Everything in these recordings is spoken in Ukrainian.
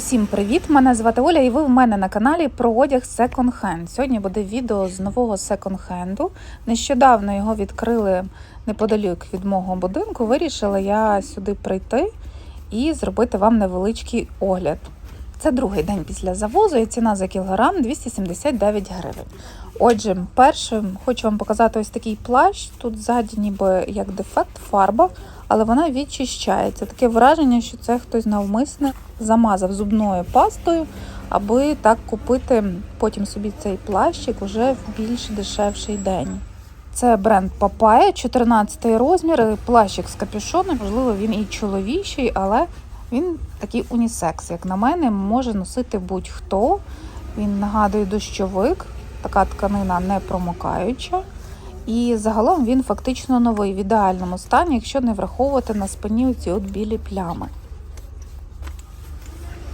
Усім привіт! Мене звати Оля, і ви в мене на каналі про одяг Hand. Сьогодні буде відео з нового Hand. Нещодавно його відкрили неподалік від мого будинку. Вирішила я сюди прийти і зробити вам невеличкий огляд. Це другий день після завозу і ціна за кілограм 279 гривень. Отже, першим хочу вам показати ось такий плащ. Тут ззаді ніби як дефект, фарба, але вона відчищається. Таке враження, що це хтось навмисне замазав зубною пастою, аби так купити потім собі цей плащик уже в більш дешевший день. Це бренд Papaya, 14 розмір, плащик з капюшоном. Можливо, він і чоловічий, але він такий унісекс, як на мене, може носити будь-хто. Він нагадує дощовик, така тканина не промокаюча. І загалом він фактично новий в ідеальному стані, якщо не враховувати на спині оці от білі плями.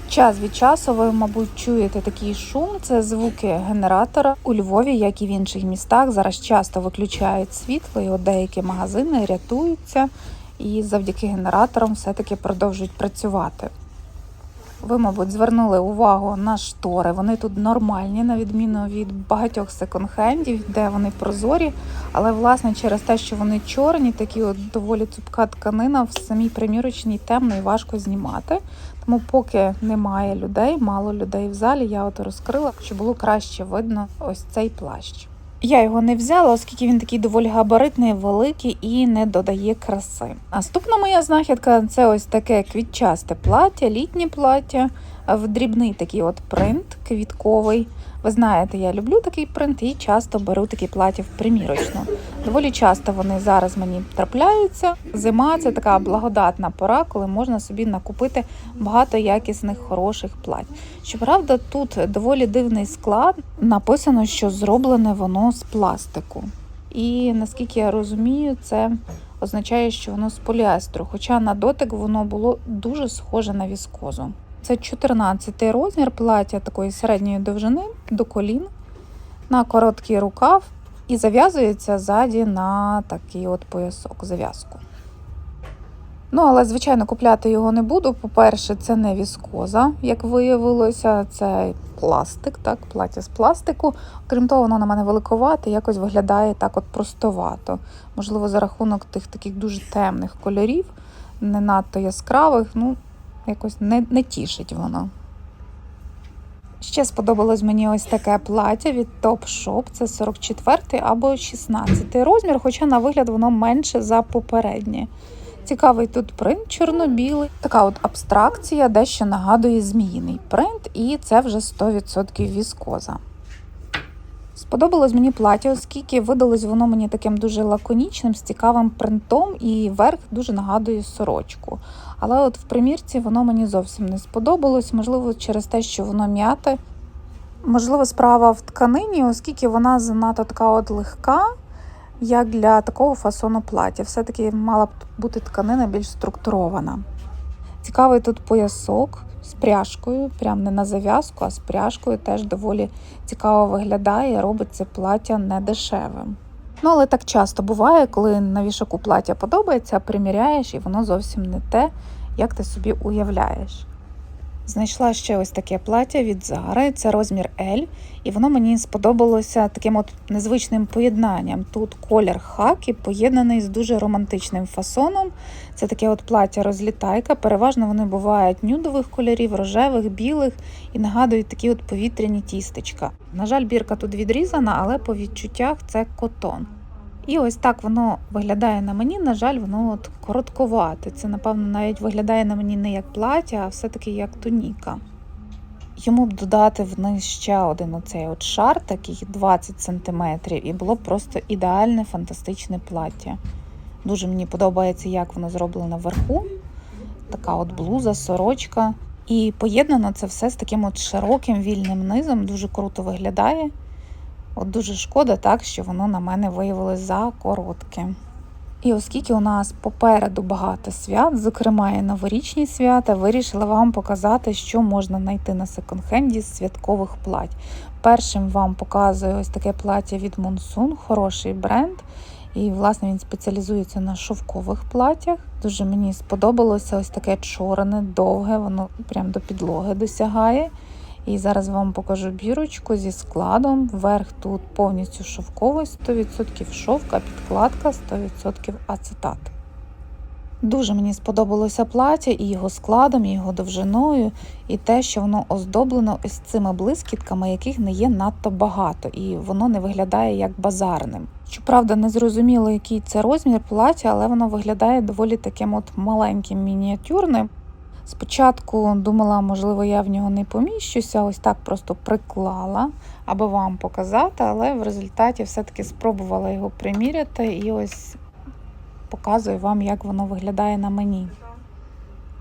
Час від часу ви, мабуть, чуєте такий шум. Це звуки генератора у Львові, як і в інших містах. Зараз часто виключають світло, і от деякі магазини рятуються і завдяки генераторам все-таки продовжують працювати. Ви, мабуть, звернули увагу на штори. Вони тут нормальні, на відміну від багатьох секонд-хендів, де вони прозорі. Але, власне, через те, що вони чорні, такі от доволі цупка тканина, в самій примірочній темно і важко знімати. Тому, поки немає людей, мало людей в залі, я от розкрила, щоб було краще видно ось цей плащ. Я його не взяла, оскільки він такий доволі габаритний, великий і не додає краси. Наступна моя знахідка це ось таке квітчасте плаття, літнє плаття, в дрібний такий от принт квітковий. Ви знаєте, я люблю такий принт і часто беру такі плаття в примірочну. Доволі часто вони зараз мені трапляються. Зима це така благодатна пора, коли можна собі накупити багато якісних хороших плать. Щоправда, тут доволі дивний склад. Написано, що зроблене воно з пластику. І наскільки я розумію, це означає, що воно з поліестру, хоча на дотик воно було дуже схоже на віскозу. Це 14 розмір плаття такої середньої довжини до колін на короткий рукав і зав'язується ззаді на такий от поясок зав'язку. Ну, але, звичайно, купляти його не буду. По-перше, це не віскоза, як виявилося, це пластик, так, плаття з пластику. Окрім того, воно на мене великовате, якось виглядає так от простовато. Можливо, за рахунок тих таких дуже темних кольорів, не надто яскравих, ну, якось не, не тішить воно. Ще сподобалось мені ось таке плаття від Topshop. Це 44 або 16 розмір, хоча на вигляд воно менше за попереднє. Цікавий тут принт чорно-білий. Така от абстракція, дещо нагадує зміїний принт, і це вже 100% віскоза. Сподобалось мені плаття, оскільки видалось воно мені таким дуже лаконічним, з цікавим принтом, і верх дуже нагадує сорочку. Але от в примірці воно мені зовсім не сподобалось, можливо, через те, що воно м'яте. Можливо, справа в тканині, оскільки вона занадто така от легка, як для такого фасону плаття. Все-таки мала б бути тканина більш структурована. Цікавий тут поясок з пряжкою, прям не на зав'язку, а з пряжкою теж доволі цікаво виглядає, робить це плаття недешевим. Ну, але так часто буває, коли на вішаку плаття подобається, приміряєш, і воно зовсім не те, як ти собі уявляєш. Знайшла ще ось таке плаття від Zara, це розмір L, і воно мені сподобалося таким от незвичним поєднанням. Тут колір хакі поєднаний з дуже романтичним фасоном. Це таке от плаття розлітайка. Переважно вони бувають нюдових кольорів, рожевих, білих і нагадують такі от повітряні тістечка. На жаль, бірка тут відрізана, але по відчуттях це котон. І ось так воно виглядає на мені. На жаль, воно от коротковате. Це, напевно, навіть виглядає на мені не як плаття, а все-таки як туніка. Йому б додати вниз ще один оцей от шар, такий 20 см, і було б просто ідеальне фантастичне плаття. Дуже мені подобається, як воно зроблено вверху. Така от блуза, сорочка. І поєднано це все з таким от широким вільним низом, дуже круто виглядає. От дуже шкода, так, що воно на мене виявилось за коротке. І оскільки у нас попереду багато свят, зокрема і новорічні свята, вирішила вам показати, що можна знайти на секонд-хенді з святкових плать. Першим вам показую ось таке плаття від Monsoon, хороший бренд. І, власне, він спеціалізується на шовкових платтях. Дуже мені сподобалося ось таке чорне, довге, воно прям до підлоги досягає. І зараз вам покажу бірочку зі складом. Верх тут повністю шовковий, 100% шовка, підкладка 100% ацетат. Дуже мені сподобалося плаття і його складом, і його довжиною, і те, що воно оздоблено ось цими блискітками, яких не є надто багато, і воно не виглядає як базарним. Щоправда, не зрозуміло, який це розмір плаття, але воно виглядає доволі таким от маленьким мініатюрним. Спочатку думала, можливо, я в нього не поміщуся, ось так просто приклала, аби вам показати, але в результаті все-таки спробувала його приміряти і ось показую вам, як воно виглядає на мені.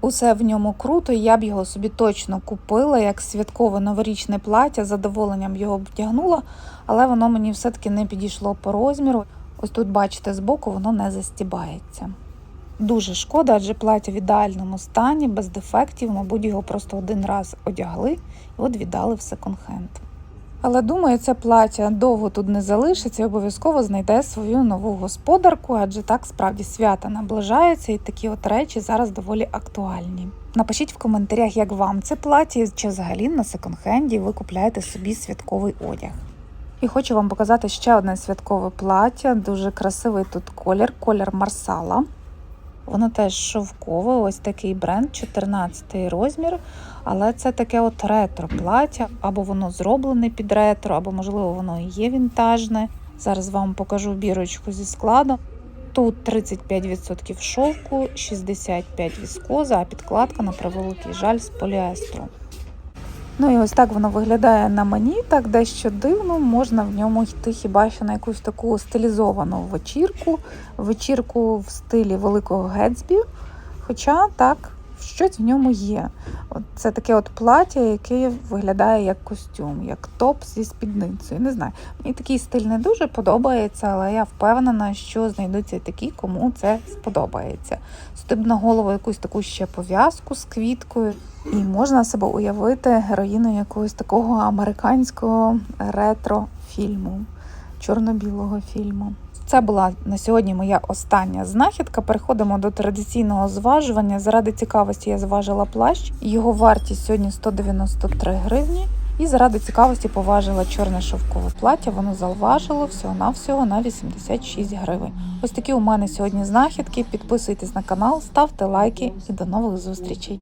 Усе в ньому круто, я б його собі точно купила як святкове новорічне плаття, задоволенням його б вдягнула, але воно мені все-таки не підійшло по розміру. Ось тут, бачите, збоку воно не застібається. Дуже шкода, адже плаття в ідеальному стані, без дефектів, мабуть, його просто один раз одягли і от віддали в секонд-хенд. Але думаю, це плаття довго тут не залишиться і обов'язково знайде свою нову господарку, адже так справді свята наближаються, і такі от речі зараз доволі актуальні. Напишіть в коментарях, як вам це плаття, чи взагалі на секонд-хенді ви купляєте собі святковий одяг. І хочу вам показати ще одне святкове плаття. Дуже красивий тут колір, колір Марсала. Воно теж шовкове, ось такий бренд, 14 розмір. Але це таке от ретро плаття, або воно зроблене під ретро, або, можливо, воно і є вінтажне. Зараз вам покажу бірочку зі складом. Тут 35% шовку, 65% віскоза, а підкладка на превеликий жаль з поліестру. Ну і ось так воно виглядає на мені, так дещо дивно. Можна в ньому йти хіба що на якусь таку стилізовану вечірку, вечірку в стилі великого Гетсбі. Хоча так, щось в ньому є. От Це таке от плаття, яке виглядає як костюм, як топ зі спідницею. Не знаю. Мені такий стиль не дуже подобається, але я впевнена, що знайдуться такі, кому це сподобається. Стеб на голову якусь таку ще пов'язку з квіткою. І можна себе уявити героїною якогось такого американського ретро-фільму, чорно-білого фільму. Це була на сьогодні моя остання знахідка. Переходимо до традиційного зважування. Заради цікавості я зважила плащ. Його вартість сьогодні 193 гривні. І заради цікавості поважила чорне шовкове плаття. Воно заважило всього-навсього на 86 гривень. Ось такі у мене сьогодні знахідки. Підписуйтесь на канал, ставте лайки і до нових зустрічей.